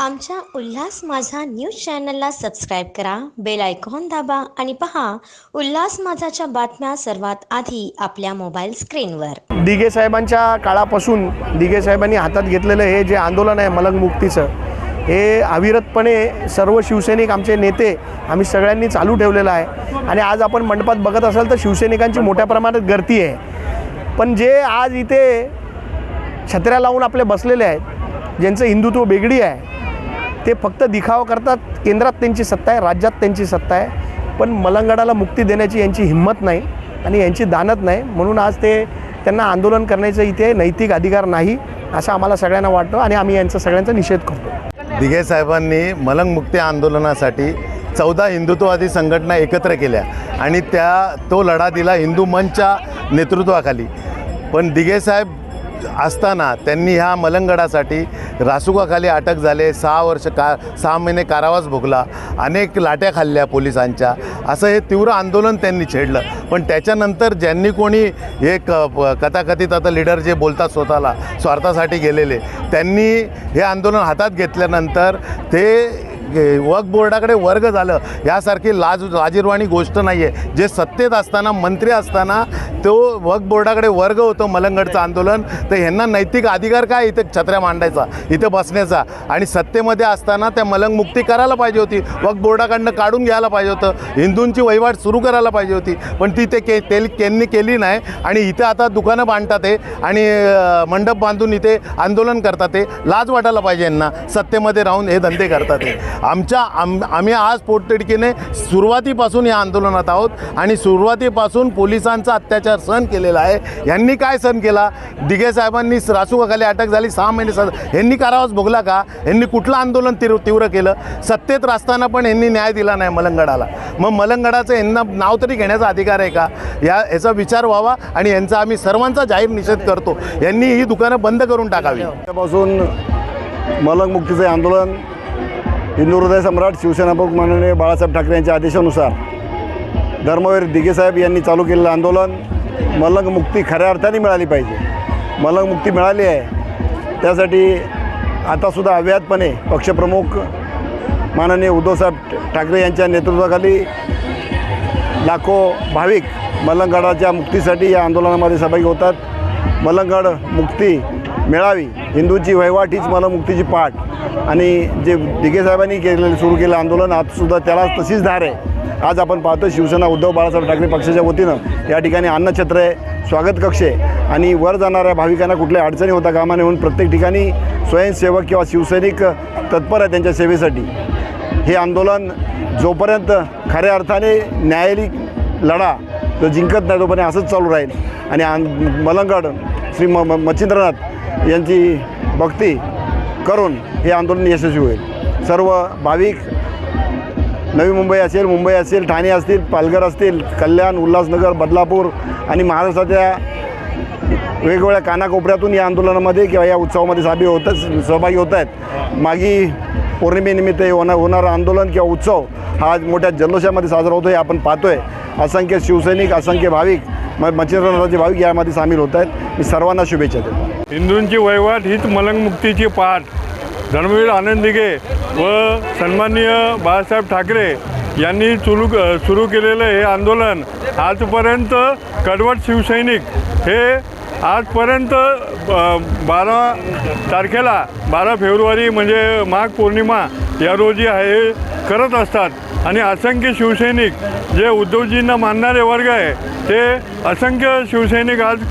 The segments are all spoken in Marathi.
आमच्या उल्हास माझा न्यूज चॅनलला सबस्क्राईब करा बेल आयकॉन दाबा आणि पहा उल्हास माझाच्या बातम्या सर्वात आधी आपल्या मोबाईल स्क्रीनवर. दिघे साहेबांच्या काळापासून दिघे साहेबांनी हातात घेतलेलं हे जे आंदोलन आहे मलंग मुक्तीचं हे अविरतपणे सर्व शिवसैनिक आमचे नेते आम्ही सगळ्यांनी चालू ठेवलेलं आहे. आणि आज आपण मंडपात बघत असाल तर शिवसैनिकांची मोठ्या प्रमाणात गर्दी आहे. पण जे आज इथे छत्र्या लावून आपले बसलेले आहेत ज्यांचं हिंदुत्व बेगडी आहे ते फक्त दिखावा करतात. केंद्रात त्यांची सत्ता आहे राज्यात त्यांची सत्ता आहे. पण मलंगडाला मुक्ती देण्याची यांची हिंमत नाही आणि यांची दानत नाही. म्हणून आज ते त्यांना आंदोलन करण्याचं इथे नैतिक अधिकार नाही असं आम्हाला सगळ्यांना वाटतं आणि आम्ही यांचा सगळ्यांचा निषेध करतो. दिघे साहेबांनी मलंगमुक्ती आंदोलनासाठी चौदा हिंदुत्ववादी संघटना एकत्र केल्या आणि त्या तो लढा दिला हिंदू मंचच्या नेतृत्वाखाली. पण दिघे साहेब असताना त्यांनी ह्या मलंगडासाठी रासुकाखाली अटक झाले सहा वर्ष का सहा महिने कारावास भोगला अनेक लाट्या खाल्ल्या पोलिसांच्या. असं हे तीव्र आंदोलन त्यांनी छेडलं. पण त्याच्यानंतर ज्यांनी कोणी हे क कथाकथित आता लिडर जे बोलतात स्वतःला स्वार्थासाठी गेलेले त्यांनी हे आंदोलन हातात घेतल्यानंतर ते वक्फ बोर्डाकडे वर्ग झालं यासारखी लाज लाजीरवाणी गोष्ट नाही आहे जे सत्तेत असताना मंत्री असताना तो वक्फ बोर्डाकडे वर्ग होतो मलंगडचं आंदोलन. तर ह्यांना नैतिक अधिकार काय इथे छत्र्या मांडायचा इथे बसण्याचा? आणि सत्तेमध्ये असताना त्या मलंगमुक्ती करायला पाहिजे होती. वक्फ बोर्डाकडनं काढून घ्यायला पाहिजे होतं. हिंदूंची वहिवाट सुरू करायला पाहिजे होती. पण ती ते के त्यांनी केली नाही. आणि इथे आता दुकानं बांधतात आहे आणि मंडप बांधून इथे आंदोलन करतात ते लाज वाटायला पाहिजे यांना. सत्तेमध्ये राहून हे धंदे करतात ते आमच्या आम आम्ही आज पोटतिडकीने सुरुवातीपासून या आंदोलनात आहोत आणि सुरुवातीपासून पोलिसांचा अत्याचार सहन केलेला आहे. यांनी काय सहन केला? दिघे साहेबांनी रासुकाखाली अटक झाली सहा महिने सर यांनी कारावास भोगला का? यांनी कुठलं आंदोलन तीव्र तीव्र केलं? सत्तेत असताना पण यांनी न्याय दिला नाही मलंगडाला. मग मलंगडाचं यांना नाव तरी घेण्याचा अधिकार आहे का? या याचा विचार व्हावा आणि यांचा आम्ही सर्वांचा जाहीर निषेध करतो. यांनी ही दुकानं बंद करून टाकावी. त्यापासून मलंगमुक्तीचे आंदोलन हिंदू हृदय सम्राट शिवसेना प्रमुख माननीय बाळासाहेब ठाकरे यांच्या आदेशानुसार धर्मवीर दिघेसाहेब यांनी चालू केलेलं आंदोलन मलंग मुक्ती खऱ्या अर्थाने मिळाली पाहिजे. मलंग मुक्ती मिळाली आहे. त्यासाठी आतासुद्धा अव्याहतपणे पक्षप्रमुख माननीय उद्धवसाहेब ठाकरे यांच्या नेतृत्वाखाली लाखो भाविक मलंगगडाच्या मुक्तीसाठी या आंदोलनामध्ये सहभागी होतात. मलंगगड मुक्ती मिळावी. हिंदूंची वहिवाट हीच मलमुक्तीची पाठ. आणि जे दिघे साहेबांनी केलेलं सुरू केलं आंदोलन आजसुद्धा त्याला तशीच धार आहे. आज आपण पाहतो शिवसेना उद्धव बाळासाहेब ठाकरे पक्षाच्या वतीनं या ठिकाणी अन्नछत्र आहे स्वागत कक्ष आहे. आणि वर जाणाऱ्या भाविकांना कुठल्या अडचणी होता कामा नये म्हणून प्रत्येक ठिकाणी स्वयंसेवक किंवा शिवसैनिक तत्पर आहे त्यांच्या सेवेसाठी. हे आंदोलन जोपर्यंत खऱ्या अर्थाने न्यायालयिक लढा तो जिंकत नाही तोपर्यंत असंच चालू राहील. आणि मलंगड श्री म म- मच्छिंद्रनाथ यांची भक्ती करून हे आंदोलन यशस्वी होईल. सर्व भाविक नवी मुंबई असेल मुंबई असेल ठाणे असतील पालघर असतील कल्याण उल्हासनगर बदलापूर आणि महाराष्ट्राच्या वेगवेगळ्या कानाकोपऱ्यातून या आंदोलनामध्ये किंवा या उत्सवामध्ये साभी होतच सहभागी होत आहेत. मागी पौर्णिमेनिमित्त हे होणार होणारं आंदोलन किंवा उत्सव हा आज मोठ्या जल्लोषामध्ये साजरा होतो हे आपण पाहतोय. असंख्य शिवसैनिक असंख्य भाविक म मच्छिंद्रनाथाचे भाविक यामध्ये सामील होत आहेत. मी सर्वांना शुभेच्छा देतो. हिंदूंची वहिवाट हीच मलंगमुक्तीची पाठ. धर्मवीर आनंद व सन्माननीय बाळासाहेब ठाकरे यांनी चुरू सुरू केलेलं हे आंदोलन आजपर्यंत कडवट शिवसैनिक हे आजपर्यंत बारा तारखेला बारा फेब्रुवारी म्हणजे माघ पौर्णिमा या रोजी हे करत असतात. आणि असंख्य शिवसैनिक जे उद्धवजींना मानणारे वर्ग आहे ते असंख्य शिवसैनिक आज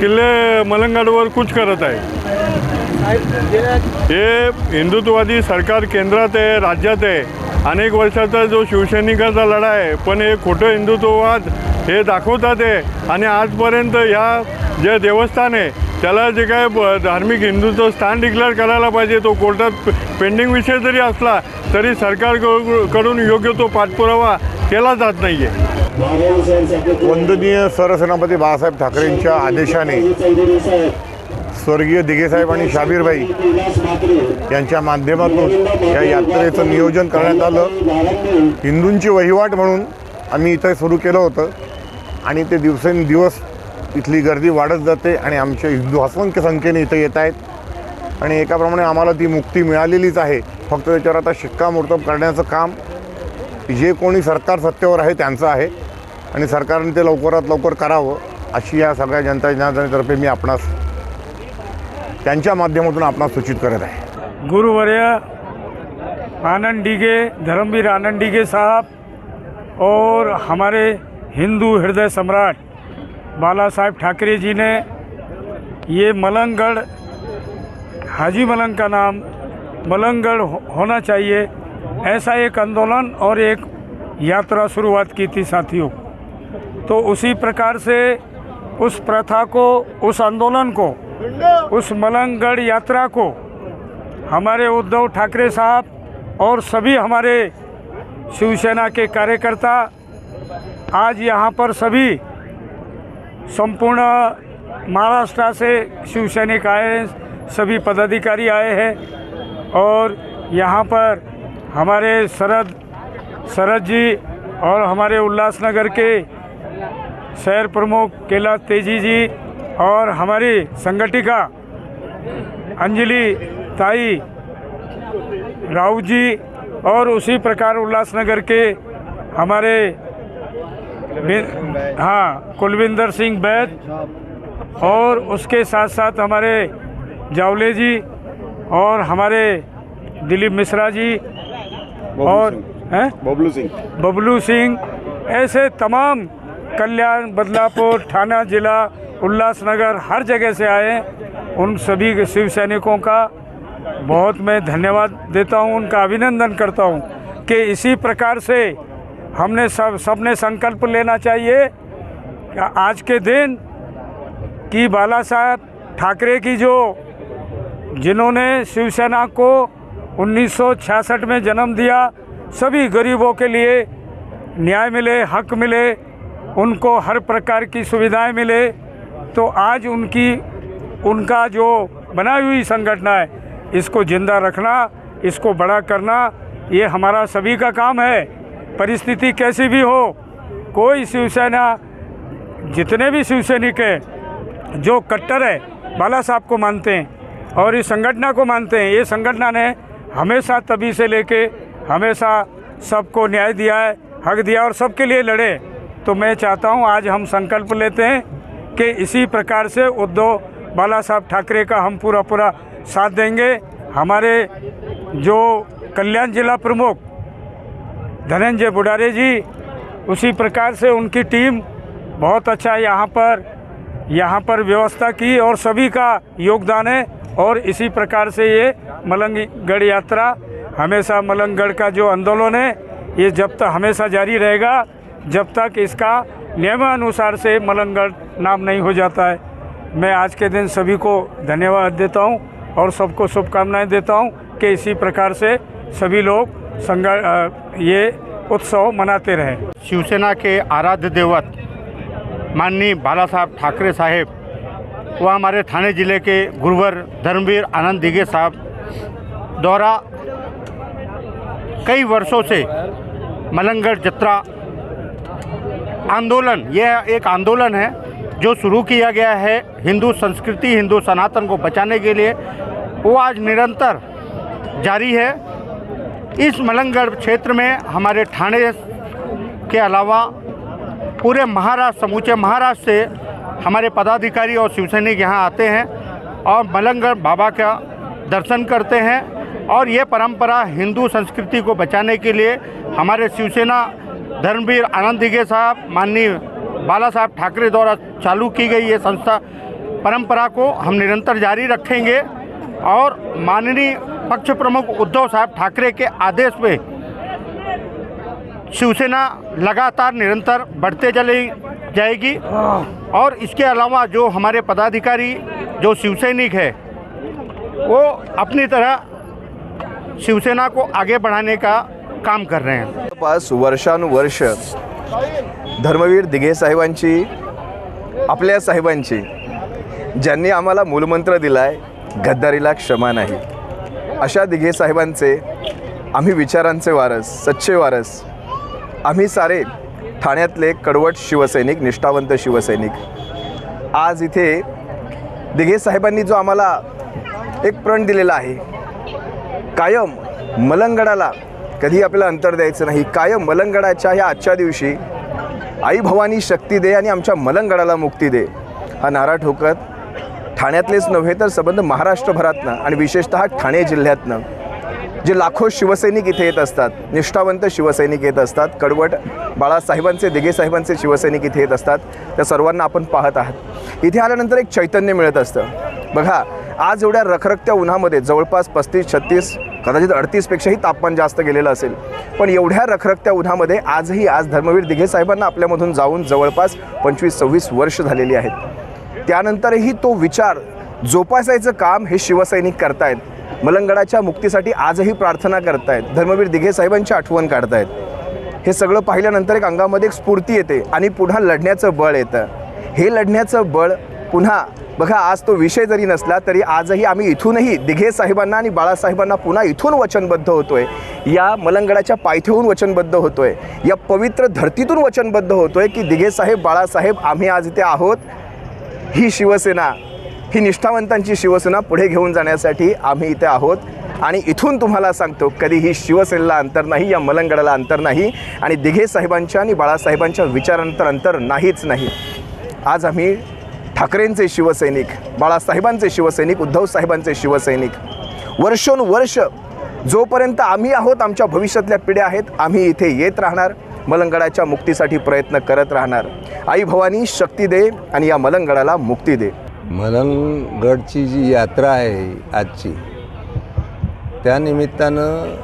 किल्ले मलंगडवर कूच करत आहे हे हिंदुत्ववादी सरकार केंद्रात आहे राज्यात आहे. अनेक वर्षाचा जो शिवसैनिकाचा लढा आहे पण हे खोटं हिंदुत्ववाद हे दाखवतात आहे आणि आजपर्यंत ह्या जे देवस्थान आहे त्याला जे काय धार्मिक हिंदूचं स्थान डिक्लेअर करायला पाहिजे तो कोर्टात पेंडिंग विषय जरी असला तरी सरकारकडून योग्य तो पाठपुरावा केला जात नाही आहे वंदनीय सरसेनापती बाळासाहेब ठाकरेंच्या आदेशाने स्वर्गीय दिघेसाहेब आणि शाबीरबाई यांच्या माध्यमातून या यात्रेचं नियोजन करण्यात आलं. हिंदूंची वहिवाट म्हणून आम्ही इथं सुरू केलं होतं. आणि ते दिवसेंदिवस इथली गर्दी वाढत जाते आणि आमचे हिंदू असंख्य संख्येने इथं येत आहेत. आणि एकाप्रमाणे आम्हाला ती मुक्ती मिळालेलीच आहे. फक्त त्याच्यावर आता शिक्कामोर्तब करण्याचं काम जे कोणी सरकार सत्तेवर आहे त्यांचं आहे. आणि सरकारने ते लवकरात लवकर करावं अशी या सगळ्या जनता जनार्दनातर्फे मी आपणास त्यांच्या माध्यमातून आपणास सूचित करत आहे. गुरुवर्य आनंद डिगे धर्मवीर आनंद डिगे साहब और हमारे हिंदू हृदय सम्राट बाला साहेब ठाकरे जी ने ये मलंगगढ़ हाजी मलंग का नाम मलंगगढ़ हो, होना चाहिए। ऐसा एक आंदोलन और एक यात्रा शुरुआत की थी साथियों। तो उसी प्रकार से उस प्रथा को, उस आंदोलन को, उस मलंगगढ़ यात्रा को हमारे उद्धव ठाकरे साहब और सभी हमारे शिवसेना के कार्यकर्ता आज यहाँ पर सभी संपूर्ण महाराष्ट्र से शिवसैनिक आए सभी पदाधिकारी आए हैं और यहाँ पर हमारे शरद शरद जी और हमारे उल्लासनगर के शहर प्रमुख कैलाश तेज़ी जी और हमारी संगठिका अंजलि ताई राव जी और उसी प्रकार उल्लासनगर के हमारे हाँ कुलविंदर सिंह बैद और उसके साथ साथ हमारे जावले जी और हमारे दिलीप मिश्रा जी और हैं? बबलू सिंह बबलू सिंह ऐसे तमाम कल्याण बदलापुर थाना जिला उल्लासनगर हर जगह से आए उन सभी के शिव सैनिकों का बहुत मैं धन्यवाद देता हूँ उनका अभिनंदन करता हूँ कि इसी प्रकार से हमने सब सबने संकल्प लेना चाहिए कि आज के दिन कि बाला साहब ठाकरे की जो जिन्होंने शिवसेना को 1966 में जन्म दिया। सभी गरीबों के लिए न्याय मिले, हक मिले, उनको हर प्रकार की सुविधाएँ मिले। तो आज उनकी, उनका जो बनाई हुई संगठन है, इसको ज़िंदा रखना, इसको बड़ा करना, ये हमारा सभी का काम है। परिस्थिति कैसी भी हो, कोई शिवसेना, जितने भी शिवसैनिक हैं, जो कट्टर है, बाला साहब को मानते हैं और इस संगठना को मानते हैं, ये संगठना ने हमेशा तभी से लेके हमेशा सबको न्याय दिया है, हक दिया और सबके लिए लड़े। तो मैं चाहता हूँ आज हम संकल्प लेते हैं कि इसी प्रकार से उद्धव बाला साहब ठाकरे का हम पूरा पूरा साथ देंगे। हमारे जो कल्याण जिला प्रमुख धनंजय बुडारे जी, उसी प्रकार से उनकी टीम बहुत अच्छा यहाँ पर यहाँ पर व्यवस्था की और सभी का योगदान है। और इसी प्रकार से ये मलंगगढ़ यात्रा, हमेशा मलंगगढ़ का जो आंदोलन है, ये जब तक हमेशा जारी रहेगा, जब तक इसका नियमानुसार से मलंगगढ़ नाम नहीं हो जाता है। मैं आज के दिन सभी को धन्यवाद देता हूँ और सबको शुभकामनाएँ देता हूँ कि इसी प्रकार से सभी लोग संग ये उत्सव मनाते रहें। शिवसेना के आराध्य देवत माननीय बाला साहब ठाकरे साहेब व हमारे थाने ज़िले के गुरुवर धर्मवीर आनंद दिगे साहब द्वारा कई वर्षों से मलंगढ़ जत्रा आंदोलन, यह एक आंदोलन है जो शुरू किया गया है हिंदू संस्कृति, हिंदू सनातन को बचाने के लिए। वो आज निरंतर जारी है। इस मलंगढ़ क्षेत्र में हमारे ठाणे के अलावा पूरे महाराष्ट्र, समूचे महाराष्ट्र से हमारे पदाधिकारी और शिवसैनिक यहाँ आते हैं और मलंगढ़ बाबा का दर्शन करते हैं और ये परंपरा हिंदू संस्कृति को बचाने के लिए हमारे शिवसेना धर्मवीर आनंद दिघे साहब, माननीय बाला साहब ठाकरे द्वारा चालू की गई ये संस्था परंपरा को हम निरंतर जारी रखेंगे और माननीय पक्ष प्रमुख उद्धव साहब ठाकरे के आदेश पे शिवसेना लगातार निरंतर बढ़ते चली जाएगी। और इसके अलावा जो हमारे पदाधिकारी जो शिवसैनिक है वो अपनी तरह शिवसेना को आगे बढ़ाने का काम कर रहे हैं। पास वर्षानुवर्ष धर्मवीर दिघे साहेबांची आपल्या साहेबांची ज्यांनी आम्हाला मूलमंत्र दिला आहे गद्दारीला क्षमा नाही. अशा दिघे साहेबांचे आम्ही विचारांचे वारस सच्चे वारस आम्ही सारे ठाण्यातले कडवट शिवसैनिक निष्ठावंत शिवसैनिक. आज इथे दिघे साहेबांनी जो आम्हाला एक प्रण दिलेला आहे कायम मलंगडाला कधी आपल्याला अंतर द्यायचं नाही. कायम मलंगडाच्या ह्या आजच्या दिवशी आई भवानी शक्ती दे आणि आमच्या मलंगडाला मुक्ती दे हा नारा ठोकत ठाण्यातलेच नव्हे तर संबंध महाराष्ट्रभरातनं आणि विशेषतः ठाणे जिल्ह्यातनं जे लाखो शिवसैनिक इथे येत असतात निष्ठावंत शिवसैनिक येत असतात कडवट बाळासाहेबांचे दिघे साहेबांचे शिवसैनिक इथे येत असतात त्या सर्वांना आपण पाहत आहात. इथे आल्यानंतर एक चैतन्य मिळत असतं. बघा आज एवढ्या रखरखत्या उन्हामध्ये जवळपास पस्तीस छत्तीस कदाचित अडतीसपेक्षाही तापमान जास्त गेलेलं असेल. पण एवढ्या रखरखत्या उन्हामध्ये आजही आज धर्मवीर दिघे साहेबांना आपल्यामधून जाऊन जवळपास पंचवीस सव्वीस वर्ष झालेली आहेत. त्यानंतरही तो विचार जोपासायचं काम हे शिवसैनिक करतायत. मलंगडाच्या मुक्तीसाठी आजही प्रार्थना करतायत. धर्मवीर दिघे साहेबांची आठवण काढतायत. हे सगळं पाहिल्यानंतर एक अंगामध्ये एक स्फूर्ती येते आणि पुन्हा लढण्याचं बळ येतं. हे लढण्याचं बळ पुन्हा बघा आज तो विषय जरी नसला तरी आजही आम्ही इथूनही दिघे साहेबांना आणि बाळासाहेबांना पुन्हा इथून वचनबद्ध होतोय. या मलंगडाच्या पायथ्याहून वचनबद्ध होतोय. या पवित्र धर्तीतून वचनबद्ध होतोय की दिघे साहेब बाळासाहेब आम्ही आज इथे आहोत. ही शिवसेना ही निष्ठावंतांची शिवसेना पुढे घेऊन जाण्यासाठी आम्ही इथे आहोत. आणि इथून तुम्हाला सांगतो कधीही शिवसेनेला अंतर नाही या मलंगडाला अंतर नाही. आणि दिघे साहेबांच्या आणि बाळासाहेबांच्या विचारांतर अंतर नाहीच नाही. आज आम्ही ठाकरेंचे शिवसैनिक बाळासाहेबांचे शिवसैनिक उद्धव साहेबांचे शिवसैनिक वर्षोनुवर्ष जोपर्यंत आम्ही आहोत आमच्या भविष्यातल्या पिढ्या आहेत आम्ही इथे येत राहणार मलंगडाच्या मुक्तीसाठी प्रयत्न करत राहणार. आई भवानी शक्ती दे आणि या मलंगडाला मुक्ती दे. मलंगडची जी यात्रा आहे आजची त्यानिमित्तानं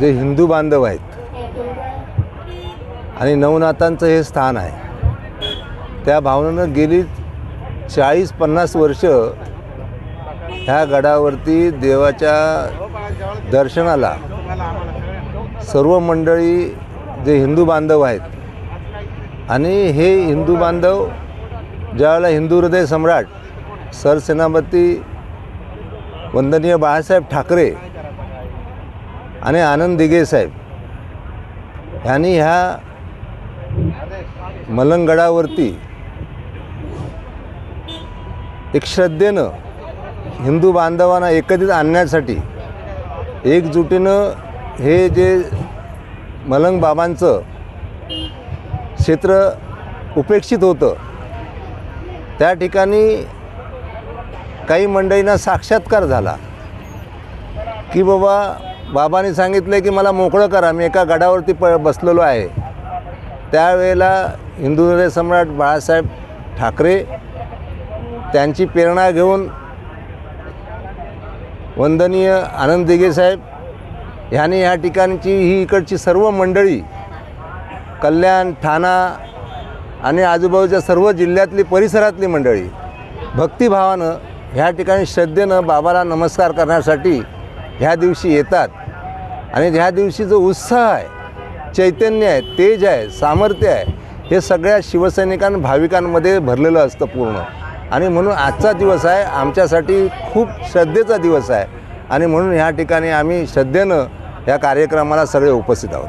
जे हिंदू बांधव आहेत आणि नवनाथांचं हे स्थान आहे त्या भावनेनं गेली चाळीस पन्नास वर्ष ह्या गडावरती देवाच्या दर्शनाला सर्व मंडळी जे हिंदू बांधव आहेत आणि हे हिंदू बांधव ज्यावेळेला हिंदू हृदय सम्राट सरसेनापती वंदनीय बाळासाहेब ठाकरे आणि आनंद दिघे साहेब यांनी ह्या मलंगडावरती एक श्रद्धेनं हिंदू बांधवांना एकत्रित आणण्यासाठी एकजुटीनं हे जे मलंग बाबांचं क्षेत्र उपेक्षित होतं त्या ठिकाणी काही मंडळींना साक्षात्कार झाला की बाबा बाबांनी सांगितलं की मला मोकळं करा मी एका गडावरती प बसलेलो आहे. त्यावेळेला हिंदू हृदय सम्राट बाळासाहेब ठाकरे त्यांची प्रेरणा घेऊन वंदनीय आनंद दिघे साहेब ह्यांनी ह्या ठिकाणची ही इकडची सर्व मंडळी कल्याण ठाणा आणि आजूबाजूच्या सर्व जिल्ह्यातली परिसरातली मंडळी भक्तिभावानं ह्या ठिकाणी श्रद्धेनं बाबाला नमस्कार करण्यासाठी ह्या दिवशी येतात. आणि ह्या दिवशी जो उत्साह आहे चैतन्य आहे तेज आहे सामर्थ्य आहे हे सगळ्या शिवसैनिकां भाविकांमध्ये भरलेलं असतं पूर्ण. आणि म्हणून आजचा दिवस आहे आमच्यासाठी खूप श्रद्धेचा दिवस आहे. आणि म्हणून ह्या ठिकाणी आम्ही श्रद्धेनं या कार्यक्रमाला सगळे उपस्थित आहोत.